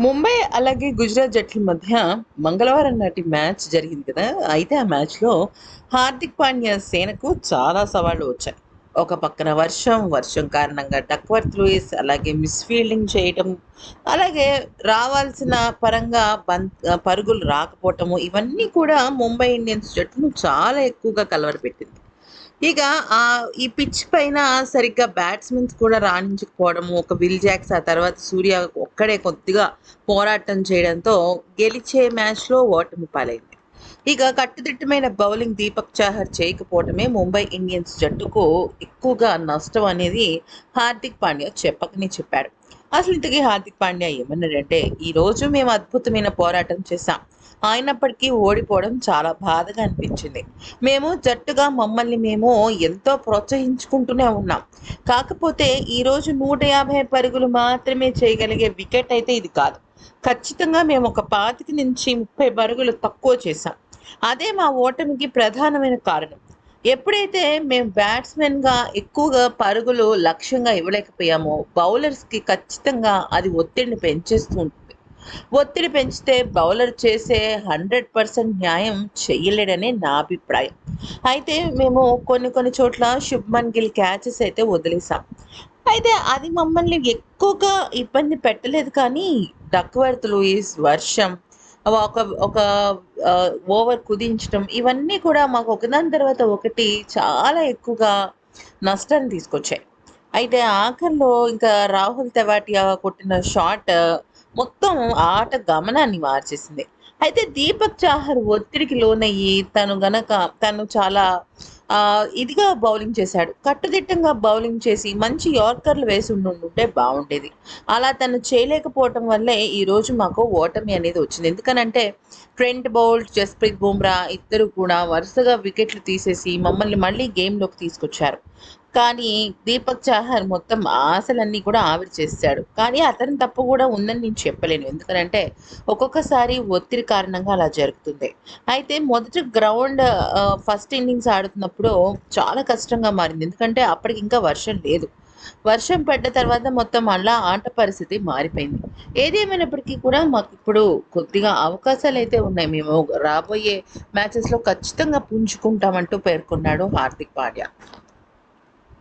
ముంబై అలాగే గుజరాత్ జట్ల మధ్య మంగళవారం నాటి మ్యాచ్ జరిగింది కదా. అయితే ఆ మ్యాచ్లో హార్దిక్ పాండ్యా సేనకు చాలా సవాళ్ళు వచ్చాయి. ఒక పక్కన వర్షం వర్షం కారణంగా డక్వర్త్ లూయిస్ అలాగే మిస్ ఫీల్డింగ్ చేయటం అలాగే రావాల్సిన పరంగా బం పరుగులు రాకపోవటము ఇవన్నీ కూడా ముంబై ఇండియన్స్ జట్టును చాలా ఎక్కువగా కలవరపెట్టింది. ఇక ఆ ఈ పిచ్ పైన సరిగ్గా బ్యాట్స్మెన్స్ కూడా రాణించకపోవడము ఒక విల్ జాక్స్ ఆ తర్వాత సూర్య అక్కడే కొద్దిగా పోరాటం చేయడంతో గెలిచే మ్యాచ్లో ఓటమి పాలైంది ఇక కట్టుదిట్టమైన బౌలింగ్ దీపక్ చాహర్ చేయకపోవడమే ముంబై ఇండియన్స్ జట్టుకు ఎక్కువగా నష్టం అనేది హార్దిక్ పాండ్యా చెప్పకనే చెప్పాడు. అసలు ఇంతకీ హార్దిక్ పాండ్యా ఏమన్నాడంటే రోజు మేము అద్భుతమైన పోరాటం చేశాం. అయినప్పటికీ ఓడిపోవడం చాలా బాధగా అనిపించింది. మేము జట్టుగా మమ్మల్ని మేము ఎంతో ప్రోత్సహించుకుంటూనే ఉన్నాం. కాకపోతే ఈరోజు నూట యాభై పరుగులు మాత్రమే చేయగలిగే వికెట్ అయితే ఇది కాదు. ఖచ్చితంగా మేము ఒక పాతికి నుంచి ముప్పై పరుగులు తక్కువ చేశాం. అదే మా ఓటమికి ప్రధానమైన కారణం. ఎప్పుడైతే మేము బ్యాట్స్మెన్గా ఎక్కువగా పరుగులు లక్ష్యంగా ఇవ్వలేకపోయామో బౌలర్స్కి ఖచ్చితంగా అది ఒత్తిడిని పెంచేస్తూ ఉంటుంది. ఒత్తిడి పెంచితే బౌలర్ చేసే హండ్రెడ్ పర్సెంట్ న్యాయం చేయలేడనే నా అభిప్రాయం. అయితే మేము కొన్ని కొన్ని చోట్ల శుభ్మన్ గిల్ క్యాచెస్ అయితే వదిలేసాం. అయితే అది మమ్మల్ని ఎక్కువగా ఇబ్బంది పెట్టలేదు కానీ డక్వర్త్ లూయిస్ వర్షం ఒక ఒక ఓవర్ కుదించడం ఇవన్నీ కూడా మాకు ఒకదాని తర్వాత ఒకటి చాలా ఎక్కువగా నష్టాన్ని తీసుకొచ్చాయి. అయితే ఆఖరిలో ఇంకా రాహుల్ తెవాటియా కొట్టిన షాట్ మొత్తం ఆట గమనాన్ని మార్చేసింది. అయితే దీపక్ చాహర్ ఒత్తిడికి లోనయ్యి తను గనక తను చాలా ఇదిగా బౌలింగ్ చేశాడు. కట్టుదిట్టంగా బౌలింగ్ చేసి మంచి యార్కర్లు వేసి ఉండుంటే బాగుండేది అలా తను చేయలేకపోవటం వల్లే ఈరోజు మాకు ఓటమి అనేది వచ్చింది. ఎందుకనంటే ట్రెంట్ బౌల్ట్ జస్ప్రీత్ బుమ్రా ఇద్దరు కూడా వరుసగా వికెట్లు తీసేసి మమ్మల్ని మళ్ళీ గేమ్లోకి తీసుకొచ్చారు. కానీ దీపక్ చాహర్ మొత్తం ఆశలన్నీ కూడా ఆవిరి చేశాడు కానీ అతని తప్పు కూడా ఉందని నేను చెప్పలేను. ఎందుకంటే ఒక్కొక్కసారి ఒత్తిడి కారణంగా అలా జరుగుతుంది. అయితే మొదటి గ్రౌండ్ ఫస్ట్ ఇన్నింగ్స్ ఆడుతున్నప్పుడు చాలా కష్టంగా మారింది. ఎందుకంటే అప్పటికి ఇంకా వర్షం లేదు. వర్షం పడ్డ తర్వాత మొత్తం అలా ఆట పరిస్థితి మారిపోయింది. ఏదేమైనప్పటికీ కూడా మాకు ఇప్పుడు కొద్దిగా అవకాశాలు అయితే ఉన్నాయి. మేము రాబోయే మ్యాచెస్లో ఖచ్చితంగా పుంజుకుంటామంటూ పేర్కొన్నాడు హార్దిక్ పాండ్యా.